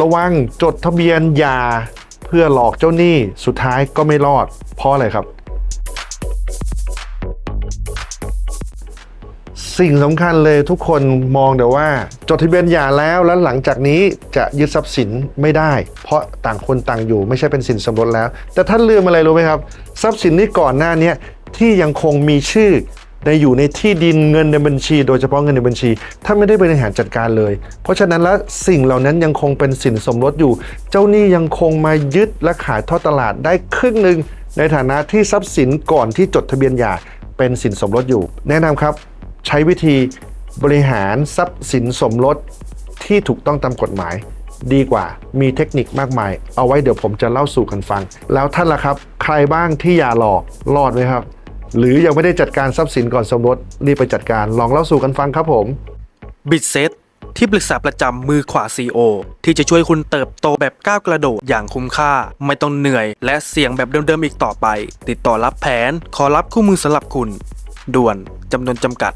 ระวังจดทะเบียนยาเพื่อหลอกเจ้าหนี้สุดท้ายก็ไม่รอด เพราะอะไรครับ สิ่งสำคัญเลยทุกคนมองแต่ว่า จดทะเบียนหย่าแล้วแล้วหลังจากนี้จะยึดทรัพย์สินไม่ได้ เพราะต่างคนต่างอยู่ไม่ใช่เป็นสินสมรสแล้ว แต่ท่านลืมอะไรรู้ไหมครับ ทรัพย์สินนี้ก่อนหน้านี้ที่ยังคงมีชื่อ ในอยู่ในที่ดินเงินในบัญชี โดยเฉพาะเงินในบัญชีท่านไม่ได้บริหารจัดการเลย เพราะฉะนั้นแล้วสิ่งเหล่านั้นยังคงเป็นสินสมรสอยู่ เจ้าหนี้ยังคงมายึดและขายทอดตลาดได้ครึ่งหนึ่งในฐานะที่ทรัพย์สินก่อนที่จดทะเบียนหย่าเป็นสินสมรสอยู่ แนะนำครับใช้วิธีบริหารทรัพย์สินสมรสที่ถูกต้องตามกฎหมาย ดีกว่ามีเทคนิคมากมาย เอาไว้เดี๋ยวผมจะเล่าสู่กันฟัง แล้วท่านล่ะครับ ใครบ้างที่อย่าหลอกรอดไหมครับ หรือยังไม่ได้จัดการทรัพย์สินก่อนสมรสรีบไปจัดการลองเล่าสู่กันฟังครับผมบิดเซตที่ปรึกษาประจำมือขวา CEO ที่จะช่วยคุณเติบโตแบบก้าวกระโดดอย่างคุ้มค่า ไม่ต้องเหนื่อย และเสี่ยงแบบเดิมๆอีกต่อไป ติดต่อรับแผน ขอรับคู่มือสำหรับคุณ ด่วนจำนวนจำกัด